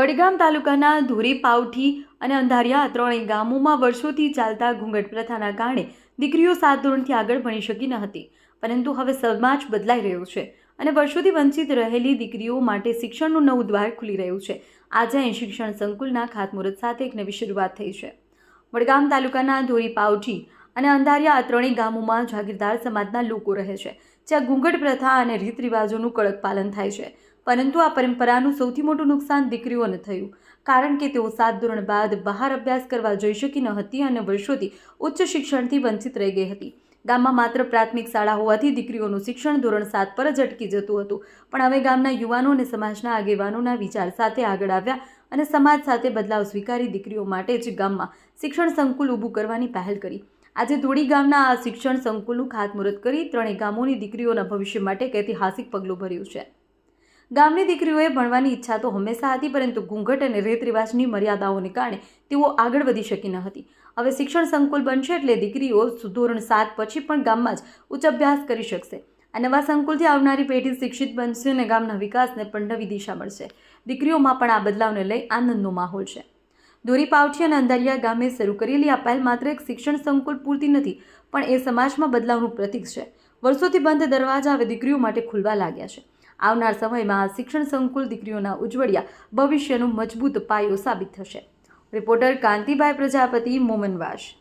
વડગામ તાલુકાના ધોરી પાવઠી અને અંધારિયા ત્રણેય ગામોમાં વર્ષોથી ચાલતા ઘૂંઘટ પ્રથાના કારણે દીકરીઓ સાત ધોરણથી આગળ ભણી શકી ન હતી. પરંતુ હવે સમાજ બદલાઈ રહ્યો છે અને વર્ષોથી વંચિત રહેલી દીકરીઓ માટે શિક્ષણનું નવું દ્વાર ખુલી રહ્યું છે. આજે અહીં શિક્ષણ સંકુલના ખાતમુહૂર્ત સાથે એક નવી શરૂઆત થઈ છે. વડગામ તાલુકાના ધોરી પાવઠી અને અંધારિયા આ ત્રણેય ગામોમાં જાગીરદાર સમાજના લોકો રહે છે, જ્યાં ઘૂંઘટ પ્રથા અને રીત રિવાજોનું કડક પાલન થાય છે. પરંતુ આ પરંપરાનું સૌથી મોટું નુકસાન દીકરીઓને થયું. કારણ કે તેઓ સાત ધોરણ બાદ બહાર અભ્યાસ કરવા જઈ શકી ન હતી અને વર્ષોથી ઉચ્ચ શિક્ષણથી વંચિત રહી ગઈ હતી. ગામમાં માત્ર પ્રાથમિક શાળા હોવાથી દીકરીઓનું શિક્ષણ ધોરણ સાત પર જ અટકી જતું હતું. પણ હવે ગામના યુવાનો અને સમાજના આગેવાનોના વિચાર સાથે આગળ આવ્યા અને સમાજ સાથે બદલાવ સ્વીકારી દીકરીઓ માટે જ ગામમાં શિક્ષણ સંકુલ ઊભું કરવાની પહેલ કરી. આજે ધોળી ગામના આ શિક્ષણ સંકુલનું ખાતમુહૂર્ત કરી ત્રણેય ગામોની દીકરીઓના ભવિષ્ય માટે એક ઐતિહાસિક પગલું ભર્યું છે. ગામની દીકરીઓએ ભણવાની ઈચ્છા તો હંમેશા હતી, પરંતુ ઘૂંઘટ અને રીત રિવાજની મર્યાદાઓને કારણે તેઓ આગળ વધી શકી ન હતી. હવે શિક્ષણ સંકુલ બનશે એટલે દીકરીઓ ધોરણ સાત પછી પણ ગામમાં જ ઉચ્ચ અભ્યાસ કરી શકશે. આ નવા સંકુલથી આવનારી પેઢી શિક્ષિત બનશે અને ગામના વિકાસને પણ નવી દિશા મળશે. દીકરીઓમાં પણ આ બદલાવને લઈ આનંદનો માહોલ છે. દોરી પાવઠી અને અંધારિયા ગામે શરૂ કરેલી આ પહેલ માત્ર એક શિક્ષણ સંકુલ પૂરતી નથી, પણ એ સમાજમાં બદલાવનું પ્રતીક છે. વર્ષોથી બંધ દરવાજા હવે દીકરીઓ માટે ખુલવા લાગ્યા છે. આવનાર સમયમાં શિક્ષણ સંકુલ દીકરીઓના ઉજ્જવળિયા ભવિષ્યનું મજબૂત પાયો સાબિત થશે. રિપોર્ટર કાંતિભાઈ પ્રજાપતિ, મોમનવાસ.